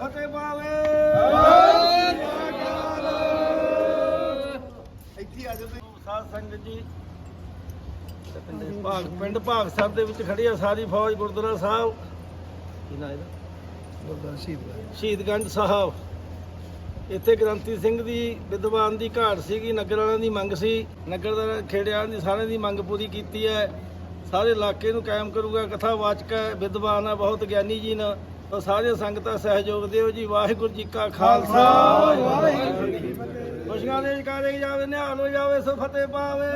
ਫਤਿਹ ਪਾਵੇ ਇੱਥੇ ਆ ਜਾਓ ਸਾਧ ਸੰਗਤ ਜੀ। ਤੇ ਪਿੰਡ ਭਾਗ ਪਿੰਡ ਭਾਗ ਸਾਹਿਬ ਦੇ ਵਿੱਚ ਖੜੀ ਆ ਸਾਰੀ ਫੌਜ ਗੁਰਦੁਆਰਾ ਸਾਹਿਬ। ਕੀ ਨਾਂ ਇਹਦਾ? ਗੁਰਦੁਆਰਾ ਸ਼ਹੀਦ ਸ਼ਹੀਦਗੰਜ ਸਾਹਿਬ। ਇੱਥੇ ਗ੍ਰੰਥੀ ਸਿੰਘ ਦੀ ਵਿਦਵਾਨ ਦੀ ਘਾਟ ਸੀਗੀ ਨਗਰ ਵਾਲਿਆਂ ਦੀ ਮੰਗ ਸੀ। ਨਗਰ ਦਾ ਖੇੜਿਆਂ ਦੀ ਸਾਰਿਆਂ ਦੀ ਮੰਗ ਪੂਰੀ ਕੀਤੀ ਹੈ। ਸਾਰੇ ਇਲਾਕੇ ਨੂੰ ਕਾਇਮ ਕਰੂਗਾ ਕਥਾ ਵਾਚਕ ਹੈ ਵਿਦਵਾਨ ਹੈ ਬਹੁਤ ਗਿਆਨੀ ਜੀ ਨੇ। ਤਾਂ ਸਾਰੇ ਸੰਗਤਾਂ ਸਹਿਯੋਗ ਦਿਓ ਜੀ ਵਾਹਿਗੁਰੂ ਜੀ ਕਾ ਖਾਲਸਾ। ਵਾਹਿਗੁਰੂ ਜੀ ਕੀ ਫਤਿਹ। ਖੁਸ਼ੀਆਂ ਦੇ ਜਕਾਰੇ ਜਾਵੇ ਨਿਹਾਲ ਹੋ ਜਾਵੇ ਸੋ ਫਤਿਹ ਪਾਵੇ।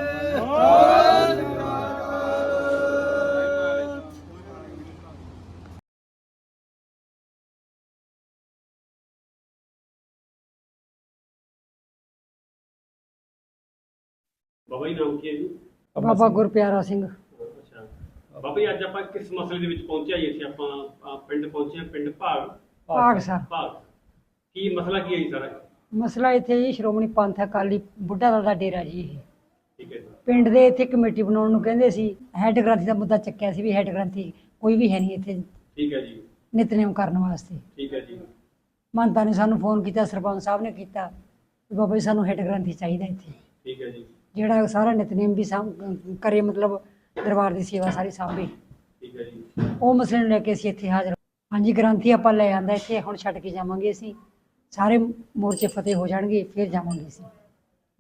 ਬਾਬਾ ਜੀ ਨਾਮ ਕੀ ਹੈ ਜੀ? ਬਾਬਾ ਗੁਰਪਿਆਰਾ ਸਿੰਘ। ਬਾਬਾ ਜੀ ਅੱਜ ਆਪਾਂ ਕਿਸ ਮਸਲੇ ਦੇ ਵਿੱਚ ਪਹੁੰਚਿਆ ਜੀ? ਇੱਥੇ ਆਪਾਂ ਪਿੰਡ ਪਹੁੰਚੇ ਹਾਂ ਪਿੰਡ ਭਾਗ। ਭਾਗ ਸਰ। ਭਾਗ। ਕੀ ਮਸਲਾ ਕੀ ਹੈ ਜੀ ਸਾਰਾ? ਮਸਲਾ ਇੱਥੇ ਜੀ ਸ਼੍ਰੋਮਣੀ ਪੰਥ ਅਕਾਲੀ ਬੁੱਢਾ ਦਲ ਦਾ ਡੇਰਾ ਜੀ ਇਹ। ਠੀਕ ਹੈ ਜੀ। ਪਿੰਡ ਦੇ ਇੱਥੇ ਕਮੇਟੀ ਬਣਾਉਣ ਨੂੰ ਕਹਿੰਦੇ ਸੀ ਹੈੱਡ ਗ੍ਰੰਥੀ ਦਾ ਮੁੱਦਾ ਚੱਕਿਆ ਸੀ ਵੀ ਹੈੱਡ ਗ੍ਰੰਥੀ ਕੋਈ ਵੀ ਹੈ ਨਹੀਂ ਇੱਥੇ ਠੀਕ ਹੈ ਜੀ। ਨਿਤਨੇਮ ਕਰਨ ਵਾਸਤੇ। ਠੀਕ ਹੈ ਜੀ। ਮੰਤਾ ਨੇ ਸਾਨੂੰ ਫੋਨ ਕੀਤਾ ਸਰਪੰਚ ਸਾਹਿਬ ਨੇ ਕੀਤਾ ਵੀ ਬਾਬਾ ਜੀ ਸਾਨੂੰ ਹੈੱਡ ਗ੍ਰੰਥੀ ਚਾਹੀਦਾ ਇੱਥੇ। ਠੀਕ ਹੈ ਜੀ। ਜਿਹੜਾ ਸਾਰਾ ਨਿਤਨੇਮ ਵੀ ਸਾਂਭ ਕਰੇ ਮਤਲਬ ਦਰਬਾਰ ਦੀ ਸੇਵਾ ਸਾਰੀ ਸਾਂਭੇ। ਠੀਕ ਹੈ ਜੀ ਉਹ ਮਸਲੇ ਨੂੰ ਲੈ ਕੇ ਅਸੀਂ ਇੱਥੇ ਹਾਜ਼ਰ ਹਾਂਜੀ ਗ੍ਰੰਥੀ ਆਪਾਂ ਲੈ ਆਂਦਾ ਇੱਥੇ ਹੁਣ ਛੱਡ ਕੇ ਜਾਵਾਂਗੇ ਅਸੀਂ। ਸਾਰੇ ਮੋਰਚੇ ਫਤਿਹ ਹੋ ਜਾਣਗੇ ਫਿਰ ਜਾਵਾਂਗੇ ਅਸੀਂ।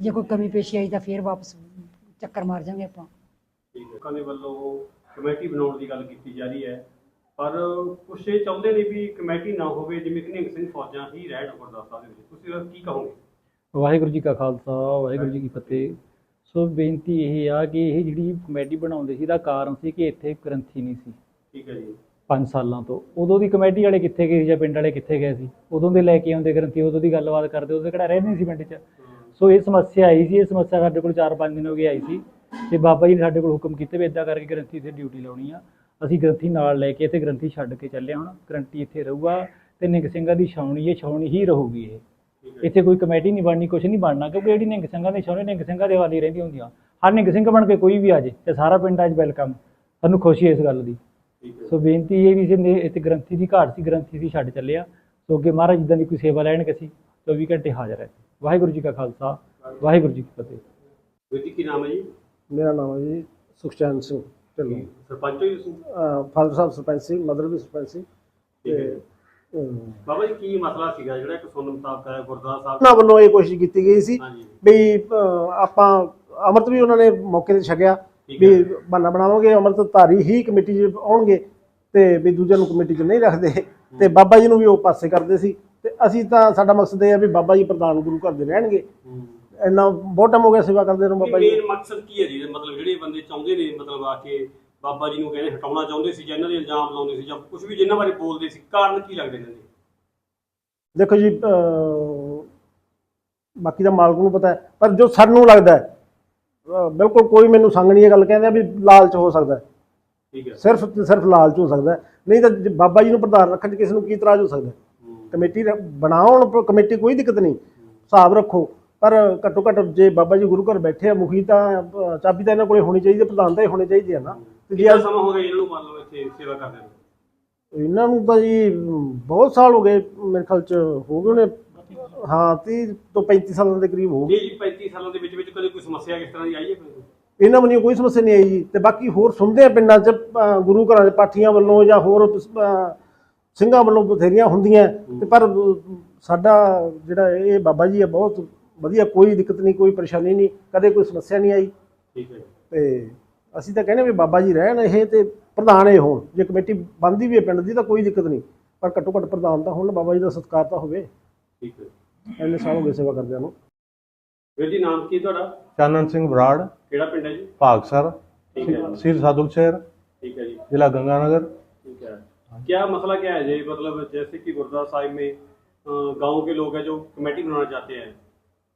ਜੇ ਕੋਈ ਕਮੀ ਪੇਸ਼ੀ ਆਈ ਤਾਂ ਫਿਰ ਵਾਪਸ ਚੱਕਰ ਮਾਰ ਜਾਵਾਂਗੇ ਆਪਾਂ। ਠੀਕ ਹੈ। ਲੋਕਾਂ ਦੇ ਵੱਲੋਂ ਕਮੇਟੀ ਬਣਾਉਣ ਦੀ ਗੱਲ ਕੀਤੀ ਜਾ ਰਹੀ ਹੈ। ਪਰ ਕੁਛ ਇਹ ਚਾਹੁੰਦੇ ਨੇ ਵੀ ਕਮੇਟੀ ਨਾ ਹੋਵੇ ਜਿਵੇਂ ਕਿ ਨਿਹੰਗ ਸਿੰਘ ਫੌਜਾਂ ਹੀ ਰਹਿਣ ਗੁਰਦਾਸ ਦੇ ਵਿੱਚ। ਤੁਸੀਂ ਇਹਦਾ ਕੀ ਕਹੋਗੇ? ਵਾਹਿਗੁਰੂ ਜੀ ਕਾ ਖਾਲਸਾ ਵਾਹਿਗੁਰੂ ਜੀ ਕੀ ਫਤਿਹ। ਸੋ ਬੇਨਤੀ ਇਹ ਆ ਕਿ ਇਹ ਜਿਹੜੀ ਕਮੇਟੀ ਬਣਾਉਂਦੇ ਸੀ ਦਾ ਕਾਰਨ ਸੀ ਕਿ ਇੱਥੇ ਗ੍ਰੰਥੀ ਨਹੀਂ ਸੀ। ਠੀਕ ਹੈ ਜੀ। 5 ਸਾਲਾਂ ਤੋਂ। ਉਦੋਂ ਦੀ ਕਮੇਟੀ ਵਾਲੇ ਕਿੱਥੇ ਗਏ ਸੀ ਜਾਂ ਪਿੰਡ ਵਾਲੇ ਕਿੱਥੇ ਗਏ ਸੀ? ਉਦੋਂ ਦੇ ਲੈ ਕੇ ਆਉਂਦੇ ਗ੍ਰੰਥੀ ਉਦੋਂ ਦੀ ਗੱਲਬਾਤ ਕਰਦੇ ਉਦੋਂ ਕਿਹੜਾ ਰਹਿੰਦੇ ਸੀ ਪਿੰਡ 'ਚ? ਸੋ ਇਹ ਸਮੱਸਿਆ ਆਈ ਸੀ ਇਹ ਸਮੱਸਿਆ ਸਾਡੇ ਕੋਲ 4-5 ਦਿਨ ਹੋ ਗਏ ਆਈ ਸੀ। ਤੇ ਬਾਬਾ ਜੀ ਨੇ ਸਾਡੇ ਕੋਲ ਹੁਕਮ ਕੀਤੇ ਵੀ ਇਦਾਂ ਕਰਕੇ ਗ੍ਰੰਥੀ ਤੇ ਡਿਊਟੀ ਲਾਉਣੀ ਆ। ਅਸੀਂ ਗ੍ਰੰਥੀ ਨਾਲ ਲੈ ਕੇ ਇੱਥੇ ਗ੍ਰੰਥੀ ਛੱਡ ਕੇ ਚੱਲੇ ਹੁਣ ਗ੍ਰੰਥੀ ਇੱਥੇ ਰਹੂਗਾ। ਤੇ ਨਿੰਗ ਸਿੰਘਾਂ ਦੀ ਛਾਉਣੀ ਇਹ ਛਾਉਣੀ ਹੀ ਰਹੂਗੀ ਇਹ। ਇੱਥੇ ਕੋਈ ਕਮੇਟੀ ਨਹੀਂ ਬਣਨੀ ਕੁਝ ਨਹੀਂ ਬਣਨਾ ਕਿਉਂਕਿ ਜਿਹੜੀ ਨਿੰਗ ਸਿੰਘਾਂ ਦੀ ਛਾਉਣੀ ਨਿੰਗ ਸਿੰਘਾਂ ਦੇ ਵਾਲੀ ਰਹਿੰਦੀ ਹੁੰਦੀਆਂ। ਹਰ ਨਿੰਗ ਸਿੰਘ ਬਣ ਕੇ ਕੋਈ ਵੀ ਆ ਜੇ ਤੇ ਸਾਰਾ ਪਿੰਡ ਅੱਜ ਵੈਲਕਮ। ਸਾਨੂੰ ਖੁਸ਼ੀ ਹੈ ਇਸ ਗੱਲ ਦੀ। ਸੋ ਬੇਨਤੀ ਇਹ ਵੀ ਨੇ ਇੱਥੇ ਗ੍ਰੰਥੀ ਦੀ ਘਾਟ ਸੀ ਗ੍ਰੰਥੀ ਸੀ ਛੱਡ ਚੱਲਿਆ। ਸੋ ਅੱਗੇ ਮਹਾਰਾਜ ਜਿੱਦਾਂ ਦੀ ਕੋਈ ਸੇਵਾ ਲੈਣਗੇ ਅਸੀਂ 24 ਘੰਟੇ ਹਾਜ਼ਰ ਹੈ। ਵਾਹਿਗੁਰੂ ਜੀ ਕਾ ਖਾਲਸਾ ਵਾਹਿਗੁਰੂ ਜੀ ਕੀ ਫਤਿਹ। ਵੀਰ ਜੀ ਕੀ ਨਾਮ ਹੈ ਜੀ? ਮੇਰਾ ਨਾਮ ਹੈ ਜੀ ਸੁਖਚੈਨ ਸਿੰਘ ਢਿੱਲੋਂ। ਸਰਪੰਚ ਹੋ ਜੀ ਤੁਸੀਂ? ਫਾਦਰ ਸਾਹਿਬ ਸਰਪੰਚ ਸੀ ਮਦਰ ਵੀ ਸਰਪੰਚ ਸੀ। ਠੀਕ ਹੈ ਜੀ। ਅਮ, ਬਾਬਾ ਜੀ ਕੀ ਮਸਲਾ ਸੀਗਾ ਜਿਹੜਾ ਇੱਕ ਸੁਣਨ ਮੁਤਾਬਕ ਹੈ ਗੁਰਦੁਆਰਾ ਸਾਹਿਬ? ਉਹਨਾਂ ਵੱਲੋਂ ਇਹ ਕੋਸ਼ਿਸ਼ ਕੀਤੀ ਗਈ ਸੀ ਹਾਂਜੀ। ਵੀ ਅ, ਆਪਾਂ ਅੰਮ੍ਰਿਤ ਵੀ ਉਹਨਾਂ ਨੇ ਮੌਕੇ ਤੇ ਛਕਿਆ ਠੀਕ ਵੀ ਹੈ। ਬਹਾਨਾ ਬਣਾਵਾਂਗੇ ਅੰਮ੍ਰਿਤ ਧਾਰੀ ਹੀ ਕਮੇਟੀ 'ਚ ਆਉਣਗੇ ਤੇ ਵੀ ਦੂਜਿਆਂ ਨੂੰ ਕਮੇਟੀ 'ਚ ਨਹੀਂ ਰੱਖਦੇ ਤੇ ਬਾਬਾ ਜੀ ਨੂੰ ਵੀ ਉਹ ਪਾਸੇ ਕਰਦੇ ਸੀ ਤੇ ਅਸੀਂ ਤਾਂ ਸਾਡਾ ਮਕਸਦ ਇਹ ਹੈ ਵੀ ਬਾਬਾ ਜੀ ਪ੍ਰਧਾਨ ਗੁਰੂ ਘਰ ਦੇ ਰਹਿਣਗੇ। ਇੰਨਾ ਬਹੁਤ ਟਾਈਮ ਹੋ ਗਿਆ ਸੇਵਾ ਕਰਦੇ ਨੂੰ ਬਾਬਾ ਜੀ ਮੇਨ ਮਕਸਦ ਕੀ ਹੈ ਜੀ? ਮਤਲਬ ਜਿਹੜੇ ਬੰਦੇ ਚਾਹੁੰਦੇ ਨੇ ਮਤਲਬ ਆ ਕੇ ਬਾਬਾ ਜੀ ਨੂੰ ਕਹਿੰਦੇ ਹਟਾਉਣਾ ਚਾਹੁੰਦੇ ਸੀ ਜਾਂ ਇਹਨਾਂ ਦੇ ਇਲਜ਼ਾਮ ਲਾਉਂਦੇ ਸੀ ਜਾਂ ਕੁਝ ਵੀ ਜਿੰਨਾਂ ਬਾਰੇ ਬੋਲਦੇ ਸੀ ਕਾਰਨ ਕੀ ਲੱਗਦੇ ਨੇ ਜੀ? ਦੇਖੋ ਜੀ ਬਾਕੀ ਦਾ ਮਾਲਕ ਨੂੰ ਪਤਾ ਹੈ ਪਰ ਜੋ ਸਾਨੂੰ ਲੱਗਦਾ ਹੈ ਬਿਲਕੁਲ ਕੋਈ ਮੈਨੂੰ ਸੰਗ ਨਹੀਂ ਇਹ ਗੱਲ ਕਹਿੰਦੇ ਆ ਵੀ ਲਾਲਚ ਹੋ ਸਕਦਾ ਹੈ। ਠੀਕ ਹੈ। ਸਿਰਫ ਸਿਰਫ ਲਾਲਚ ਹੋ ਸਕਦਾ ਨਹੀਂ ਤਾਂ ਬਾਬਾ ਜੀ ਨੂੰ ਪ੍ਰਧਾਨ ਰੱਖਣ 'ਚ ਕਿਸੇ ਨੂੰ ਕੀ ਇਤਰਾਜ਼ ਹੋ ਸਕਦਾ। ਕਮੇਟੀ ਬਣਾਉਣ ਕਮੇਟੀ ਕੋਈ ਦਿੱਕਤ ਨਹੀਂ। ਹਿਸਾਬ ਰੱਖੋ। ਪਰ ਘੱਟੋ ਘੱਟ ਜੇ ਬਾਬਾ ਜੀ ਗੁਰੂ ਘਰ ਬੈਠੇ ਆ ਮੁਖੀ ਤਾਂ ਚਾਬੀ ਤਾਂ ਇਹਨਾਂ ਕੋਲੇ ਹੋਣੀ ਚਾਹੀਦੀ ਹੈ ਪ੍ਰਧਾਨ ਤਾਂ ਇਹ ਹੋਣੇ ਚਾਹੀਦੇ ਆ ਨਾ। ਕਿੰਨਾ ਸਮਾਂ ਹੋ ਗਿਆ ਇਹਨਾਂ ਨੂੰ ਮੰਨ ਲਓ ਇੱਥੇ ਸੇਵਾ ਕਰਦੇ ਨੂੰ? ਇਹਨਾਂ ਨੂੰ ਤਾਂ ਜੀ ਬਹੁਤ ਸਾਲ ਹੋ ਗਏ ਮੇਰੇ ਖਿਆਲ 'ਚ ਹੋ ਗਏ ਉਹਨੇ ਹਾਂ 30 ਤੋਂ 35 ਸਾਲਾਂ ਦੇ ਕਰੀਬ ਹੋ ਗਏ। ਜੀ ਜੀ 35 ਸਾਲਾਂ ਦੇ ਵਿੱਚ ਵਿੱਚ ਕਦੇ ਕੋਈ ਸਮੱਸਿਆ ਕਿਸ ਤਰ੍ਹਾਂ ਦੀ ਆਈ ਹੈ ਕੋਈ? ਇਹਨਾਂ ਵੱਲੋਂ ਕੋਈ ਸਮੱਸਿਆ ਨਹੀਂ ਆਈ ਜੀ। ਤੇ ਬਾਕੀ ਹੋਰ ਸੁਣਦੇ ਆ ਪਿੰਡਾਂ 'ਚ ਗੁਰੂ ਘਰਾਂ ਦੇ ਪਾਠੀਆਂ ਵੱਲੋਂ ਜਾਂ ਹੋਰ ਸਿੰਘਾਂ ਵੱਲੋਂ ਬਥੇਰੀਆਂ ਹੁੰਦੀਆਂ। ਤੇ ਪਰ ਸਾਡਾ ਜਿਹੜਾ ਇਹ ਬਾਬਾ ਜੀ ਆ ਬਹੁਤ ਵਧੀਆ ਕੋਈ ਦਿੱਕਤ ਨਹੀਂ ਕੋਈ ਪਰੇਸ਼ਾਨੀ ਨਹੀਂ। ਕਦੇ ਕੋਈ ਸਮੱਸਿਆ ਨਹੀਂ ਆਈ। ਠੀਕ ਹੈ ਤੇ ਅਸੀਂ ਤਾਂ ਕਹਿੰਦੇ ਵੀ ਬਾਬਾ ਜੀ ਰਹਿਣ ਇਹ ਤੇ ਪ੍ਰਧਾਨ ਇਹ ਹੋਣ ਜੇ ਕਮੇਟੀ ਬਣਦੀ ਵੀ ਹੈ ਪਿੰਡ ਦੀ ਤਾਂ ਕੋਈ ਦਿੱਕਤ ਨਹੀਂ ਪਰ ਘੱਟੋ ਘੱਟ ਪ੍ਰਧਾਨ ਤਾਂ ਹੁਣ ਬਾਬਾ ਜੀ ਦਾ ਸਤਿਕਾਰ ਤਾਂ ਹੋਵੇ ਠੀਕ ਹੈ ਇੰਨੇ ਸਾਲ ਹੋ ਗਏ ਸੇਵਾ ਕਰਦਿਆਂ ਨੂੰ ਵੀਰ ਜੀ ਨਾਮ ਕੀ ਤੁਹਾਡਾ ਚਾਨਣ ਸਿੰਘ ਬਰਾੜ ਕਿਹੜਾ ਪਿੰਡ ਹੈ ਜੀ ਭਾਗਸਰ ਠੀਕ ਹੈ ਸਿਰ ਸਾਧੂ ਸ਼ਹਿਰ ठीक है जी जिला गंगानगर ठीक है क्या मसला क्या है जी मतलब जैसे कि गुरुद्वारा साहिब में अ, गांव के लोग हैं जो कमेटी बनाना चाहते हैं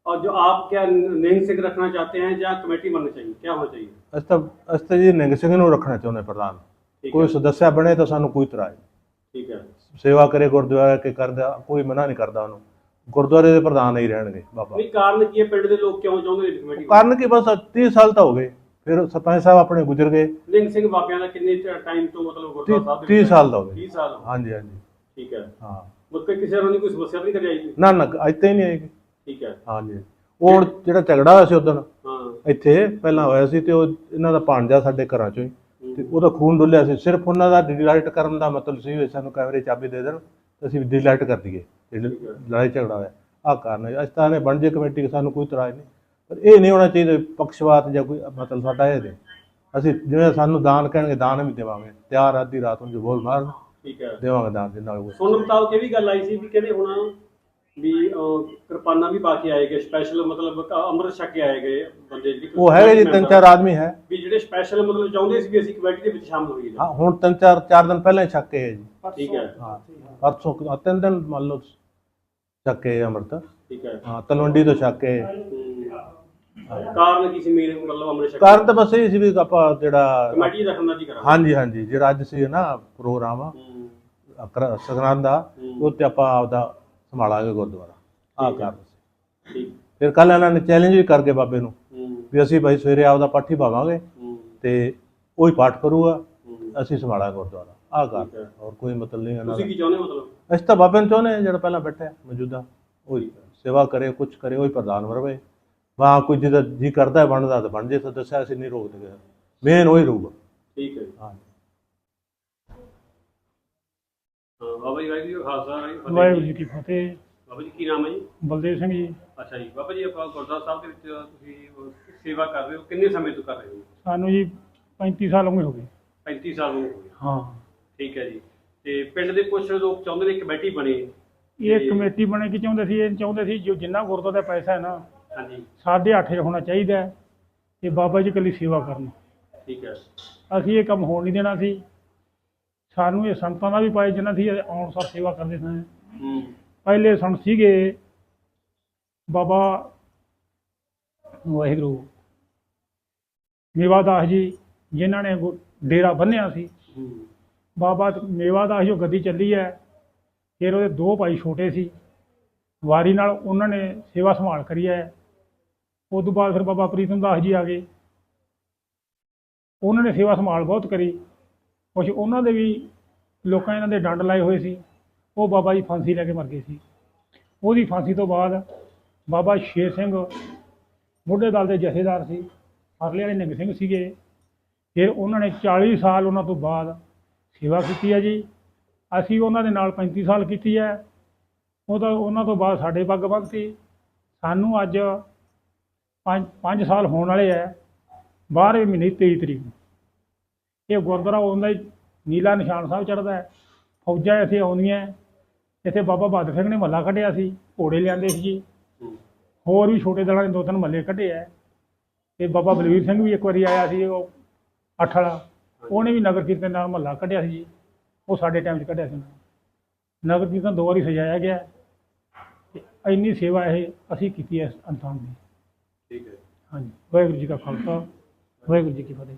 और जो आप क्या नेम सिंह रखना चाहते हैं या कमेटी बननी चाहिए क्या होना चाहिए ਅਸੀਂ ਤਾਂ ਅਸੀਂ ਤਾਂ ਜੀ ਨਿੰਗ ਸਿੰਘ ਨੂੰ ਰੱਖਣਾ ਚਾਹੁੰਦੇ ਪ੍ਰਧਾਨ ठीक ਕੋਈ है ਸਦੱਸਿਆ ਬਣੇ ਤਾਂ ਸਾਨੂੰ ਕੋਈ ਇਤਰਾਜ਼ ਨਹੀਂ। ठीक है ਸੇਵਾ ਕਰੇ ਗੁਰਦੁਆਰਾ ਕੇ ਕਰਦਾ ਕੋਈ ਮਨਾ ਨਹੀਂ ਕਰਦਾ ਉਹਨੂੰ ਗੁਰਦੁਆਰੇ ਦੇ ਪ੍ਰਧਾਨ ਹੀ ਰਹਿਣਗੇ ਬਾਬਾ नहीं कारण की है पिंड के लोग क्यों चाहते हैं कमेटी ਕਾਰਨ ਕੀ ਬਸ 30 ਸਾਲ ਤਾਂ ਹੋ ਗਏ ਫਿਰ ਸਰਪੰਚ ਸਾਹਿਬ ਆਪਣੇ ਗੁਜ਼ਰ ਗਏ लिंग सिंह बाबियां का कितने टाइम तो मतलब गुरुद्वारा साहब 30 ਸਾਲ ਦਾ ਹੋ ਗਏ 30 साल ਹਾਂਜੀ ਹਾਂਜੀ ठीक है ਹਾਂ ਮਤਲਬ ਕਿਸੇ ਤਰ੍ਹਾਂ ਦੀ ਕੋਈ ਸਮੱਸਿਆ ਤਾਂ ਨਹੀਂ ਕਰੀ ਆਈ ਕੋਈ? ਨਾ ਨਾ ਅੱਜ ਤੇ ਹੀ ਨਹੀਂ ਆਏਗੀ ਠੀਕ ਹੈ। ਹਾਂਜੀ। ਉਹ ਹੁਣ ਜਿਹੜਾ ਝਗੜਾ ਹੋਇਆ ਸੀ ਉਦੋਂ ਹਾਂ। ਇੱਥੇ ਪਹਿਲਾਂ ਹੋਇਆ ਸੀ ਤੇ ਉਹ ਇਹਨਾਂ ਦਾ ਭਾਣਜਾ ਸਾਡੇ ਘਰਾਂ ਚੋਂ ਹੀ ਤੇ ਉਹਦਾ ਖੂਨ ਡੁੱਲਿਆ ਸੀ। ਸਿਰਫ ਉਹਨਾਂ ਦਾ ਡਿਲਾਈਟ ਕਰਨ ਦਾ ਮਤਲਬ ਸੀ ਵੀ ਸਾਨੂੰ ਕੈਮਰੇ ਚਾਬੀ ਦੇ ਦੇਣ ਤੇ ਅਸੀਂ ਡਿਲਾਈਟ ਕਰ ਦਈਏ। ਲੜਾਈ ਝਗੜਾ ਹੋਇਆ ਆਹ ਕਾਰਨ ਹੈ ਅਸਤਾਂ ਨੇ ਬਣ ਜੇ ਕਮੇਟੀ ਕਿ ਸਾਨੂੰ ਕੋਈ ਇਤਰਾਜ਼ ਨਹੀਂ। ਪਰ ਇਹ ਨਹੀਂ ਹੋਣਾ ਚਾਹੀਦਾ ਪਕਸ਼ਵਾਤ ਜਾਂ ਕੋਈ ਮਤਲਬ ਸਾਡਾ ਇਹ ਦੇ। ਅਸੀਂ ਜਿਵੇਂ ਸਾਨੂੰ ਦਾਨ ਕਹਿਣਗੇ ਦਾਨ ਵੀ ਦੇਵਾਂਗੇ। ਤਿਆਰ ਅੱਧੀ ਰਾਤ ਨੂੰ ਜੋ ਬੋਲ ਮਾਰਨ ਠੀਕ ਹੈ। ਦੇਵਾਂਗੇ ਦਾਨ ਜਿੰਨਾ ਕੋਈ ਸੁਣਨ ਮੁਤਾਬਕ ਇਹ ਵੀ ਗੱਲ ਆਈ ਸੀ ਵੀ ਕਹਿੰਦੇ ਹੁਣ ਵੀ ਅਹ, ਕਿਰਪਾਨਾਂ ਵੀ ਪਾ ਕੇ ਆਏ ਗਏ ਸਪੈਸ਼ਲ ਮਤਲਬ ਕ- ਅੰਮ੍ਰਿਤ ਛਕ ਕੇ ਆਏ ਗਏ ਬੰਦੇ ਜਿਹੜੇ ਉਹ ਹੈਗੇ ਜੀ ਤਿੰਨ ਚਾਰ ਆਦਮੀ ਹੈ। ਵੀ ਜਿਹੜੇ ਸਪੈਸ਼ਲ ਮਤਲਬ ਚਾਹੁੰਦੇ ਸੀ ਵੀ ਅਸੀਂ ਕਮੇਟੀ ਦੇ ਵਿੱਚ ਸ਼ਾਮਲ ਹੋਈਏ। ਹਾਂ ਹੁਣ ਤਿੰਨ ਚਾਰ ਚਾਰ ਦਿਨ ਪਹਿਲਾਂ ਹੀ ਛੱਕ ਕੇ ਹੈ ਜੀ। ਠੀਕ ਹੈ। ਹਾਂ ਪਰਸੋਂ ਹਾਂ, ਤਿੰਨ ਦਿਨ ਮੰਨ ਲਓ ਛੱਕ ਕੇ ਅੰਮ੍ਰਿਤ। ਠੀਕ ਹੈ। ਹਾਂ ਤਲਵੰਡੀ ਤੋਂ ਛੱਕ ਕੇ ਹਮ, ਕਾਰਨ ਕੀ ਸੀ ਮੇਨ ਮਤਲਬ ਅੰਮ੍ਰਿਤ ਛਕ ਕਾਰਨ ਤਾਂ ਬਸ ਇਹ ਸੀ ਵੀ ਆਪਾਂ ਜਿਹੜਾ ਕਮੇਟੀ ਦਾ ਖੰਦਾ ਜੀ ਕਰਾਂ ਹਾਂਜੀ ਹਾਂਜੀ ਜਿਹੜਾ ਅੱਜ ਸੀ ਨਾ ਪ੍ਰੋਗਰਾਮ ਆ ਅਕਰ- ਦਾ ਉਹ ਤੇ ਆਪਾਂ ਆਪਦਾ ਸੰਭਾਲਾਂਗੇ ਗੁਰਦੁਆਰਾ। ਆਹ ਕਾਰਨ ਸੀ ਫਿਰ ਕੱਲ ਇਹਨਾਂ ਨੇ ਚੈਲੰਜ ਵੀ ਕਰਕੇ ਬਾਬੇ ਨੂੰ ਵੀ ਅਸੀਂ ਭਾਈ ਸਵੇਰੇ ਆਪਦਾ ਪਾਠੀ ਪਾਵਾਂਗੇ ਤੇ ਉਹੀ ਪਾਠ ਕਰੂਗਾ ਅਸੀਂ ਸੰਭਾਲਾਂਗੇ ਗੁਰਦੁਆਰਾ। ਆਹ ਕਾਰਨ। ਹੋਰ ਕੋਈ ਮਤਲਬ ਨਹੀਂ ਇਹਨਾਂ ਤੁਸੀਂ ਕੀ ਚਾਹੁੰਦੇ ਮਤਲਬ? ਅਸੀਂ ਤਾਂ ਬਾਬੇ ਨੂੰ ਚਾਹੁੰਦੇ ਜਿਹੜਾ ਪਹਿਲਾਂ ਬੈਠਾ ਮੌਜੂਦਾ ਉਹੀ ਸੇਵਾ ਕਰੇ ਕੁਝ ਕਰੇ ਉਹੀ ਪ੍ਰਧਾਨ ਬਣੇ ਵਾਹ ਕੋਈ ਜਿਹਦਾ ਜੀ ਕਰਦਾ ਬਣਦਾ ਤਾਂ ਬਣ ਜੇ ਤਾਂ ਦੱਸਿਆ ਅਸੀਂ ਨਹੀਂ ਰੋਕਦੇ ਮੇਨ ਉਹੀ ਰਹੂਗਾ ਠੀਕ ਹੈ। ਹਾਂ। ਬਾਬਾ ਜੀ ਵਾਹਿਗੁਰੂ ਜੀ ਕਾ ਖਾਲਸਾ ਵਾਹਿਗੁਰੂ ਜੀ ਕੀ ਫਤਿਹ ਵਾਹਿਗੁਰੂ ਜੀ ਕੀ ਫਤਿਹ। ਬਾਬਾ ਜੀ ਕੀ ਨਾਮ ਹੈ ਜੀ? ਬਲਦੇਵ ਸਿੰਘ ਜੀ। ਅੱਛਾ ਜੀ ਬਾਬਾ ਜੀ ਆਪਾਂ ਗੁਰਦੁਆਰਾ ਸਾਹਿਬ ਦੇ ਵਿੱਚ ਤੁਸੀਂ ਸੇਵਾ ਕਰ ਰਹੇ ਹੋ। ਕਿੰਨੇ ਸਮੇਂ ਤੋਂ ਕਰ ਰਹੇ ਹੋ? ਸਾਨੂੰ ਜੀ 35 ਸਾਲ ਉਮਰ ਹੋ ਗਏ। 35 ਸਾਲ ਹੋ ਗਏ। ਹਾਂ। ਠੀਕ ਹੈ ਜੀ। ਤੇ ਪਿੰਡ ਦੇ ਕੁਝ ਲੋਕ ਚਾਹੁੰਦੇ ਨੇ ਕਮੇਟੀ ਬਣੇ। ਇਹ ਕਮੇਟੀ ਬਣੇ ਕੀ ਚਾਹੁੰਦੇ ਸੀ ਇਹ ਚਾਹੁੰਦੇ ਸੀ ਜੋ ਜਿੰਨਾ ਗੁਰਦੁਆਰਾ ਦਾ ਪੈਸਾ ਹੈ ਨਾ ਹਾਂਜੀ। ਸਾਢੇ ਅੱਠ ਹੋਣਾ ਚਾਹੀਦਾ ਹੈ ਤੇ ਬਾਬਾ ਜੀ ਇਕੱਲੀ ਸੇਵਾ ਕਰਨ। ਠੀਕ ਹੈ। ਅਸੀਂ ਇਹ ਕੰਮ ਹੋਣ ਨਹੀਂ ਦੇਣਾ ਸੀ। ਸਾਨੂੰ ਇਹ ਸੰਤਾਂ ਦਾ ਵੀ ਪਾਏ ਜਿਨ੍ਹਾਂ ਸੀ ਆਉਣ ਸਾਰ ਸੇਵਾ ਕਰਦੇ ਸਨ। ਹੂੰ। ਪਹਿਲੇ ਸੰਤ ਸੀਗੇ ਬਾਬਾ ਵਾਹਿਗੁਰੂ ਮੇਵਾਦਾਸ ਜੀ ਜਿਨ੍ਹਾਂ ਨੇ ਡੇਰਾ ਬੰਨਿਆ ਸੀ। ਬਾਬਾ ਮੇਵਾਦਾਸ ਜੋ ਗੱਦੀ ਚੱਲੀ ਹੈ ਫਿਰ ਉਹਦੇ ਦੋ ਭਾਈ ਛੋਟੇ ਸੀ। ਵਾਰੀ ਨਾਲ ਉਹਨਾਂ ਨੇ ਸੇਵਾ ਸੰਭਾਲ ਕਰੀ ਹੈ। ਉਸ ਤੋਂ ਬਾਅਦ ਫਿਰ ਬਾਬਾ ਪ੍ਰੀਤਮ ਦਾਸ ਜੀ ਆ ਗਏ। ਉਹਨਾਂ ਨੇ ਸੇਵਾ ਸੰਭਾਲ ਬਹੁਤ ਕਰੀ। ਕੁਛ ਉਹਨਾਂ ਦੇ ਵੀ ਲੋਕਾਂ ਇਹਨਾਂ ਦੇ ਡੰਡ ਲਾਏ ਹੋਏ ਸੀ। ਉਹ ਬਾਬਾ ਜੀ ਫਾਂਸੀ ਲੈ ਕੇ ਮਰ ਗਏ ਸੀ। ਉਹਦੀ ਫਾਂਸੀ ਤੋਂ ਬਾਅਦ ਬਾਬਾ ਸ਼ੇਰ ਸਿੰਘ ਬੁੱਢੇ ਦਲ ਦੇ ਜਥੇਦਾਰ ਸੀ। ਅਰਲੇ ਵਾਲੇ ਨਿੰਗ ਸਿੰਘ ਸੀਗੇ। ਫਿਰ ਉਹਨਾਂ ਨੇ 40 ਸਾਲ ਉਹਨਾਂ ਤੋਂ ਬਾਅਦ ਸੇਵਾ ਕੀਤੀ ਹੈ ਜੀ। ਅਸੀਂ ਉਹਨਾਂ ਦੇ ਨਾਲ 35 ਸਾਲ ਕੀਤੀ ਹੈ। ਉਹ ਤਾਂ ਉਹਨਾਂ ਤੋਂ ਬਾਅਦ ਸਾਡੇ ਪੱਗ ਬੰਨ੍ਹਤੀ ਸਾਨੂੰ ਅੱਜ 5 5 ਸਾਲ ਹੋਣ ਵਾਲੇ ਹੈ। ਬਾਰ੍ਹਵੇਂ ਮਹੀਨੇ 23 ਤਰੀਕ ਨੂੰ। ਇਹ ਗੁਰਦੁਆਰਾ ਆਉਂਦਾ ਹੀ ਨੀਲਾ ਨਿਸ਼ਾਨ ਸਾਹਿਬ ਚੜ੍ਹਦਾ ਹੈ। ਫੌਜਾਂ ਇੱਥੇ ਆਉਂਦੀਆਂ। ਇੱਥੇ ਬਾਬਾ ਬਹਾਦਰ ਸਿੰਘ ਨੇ ਮਹੱਲਾ ਕੱਢਿਆ ਸੀ ਘੋੜੇ ਲਿਆਂਦੇ ਸੀ ਜੀ ਹੋਰ ਵੀ ਛੋਟੇ ਦਲਾਂ ਨੇ ਦੋ ਤਿੰਨ ਮਹੱਲੇ ਕੱਢੇ ਹੈ। ਤੇ ਬਾਬਾ ਬਲਵੀਰ ਸਿੰਘ ਵੀ ਇੱਕ ਵਾਰੀ ਆਇਆ ਸੀ ਉਹ ਅੱਠ ਵਾਲਾ। ਉਹਨੇ ਵੀ ਨਗਰ ਕੀਰਤਨ ਨਾਲ ਮਹੱਲਾ ਕੱਢਿਆ ਸੀ ਜੀ। ਉਹ ਸਾਡੇ ਟਾਈਮ 'ਚ ਕੱਢਿਆ ਸੀ। ਉਹਨੇ। ਨਗਰ ਕੀਰਤਨ ਦੋ ਵਾਰੀ ਸਜਾਇਆ ਗਿਆ। ਤੇ ਇੰਨੀ ਸੇਵਾ ਇਹ ਅਸੀਂ ਕੀਤੀ ਹੈ ਇਨਸਾਨ ਦੀ। ਠੀਕ ਹੈ। ਹਾਂਜੀ। ਵਾਹਿਗੁਰੂ ਜੀ ਕਾ ਖਾਲਸਾ। ਵਾਹਿਗੁਰੂ ਜੀ ਕੀ ਫਤਿਹ।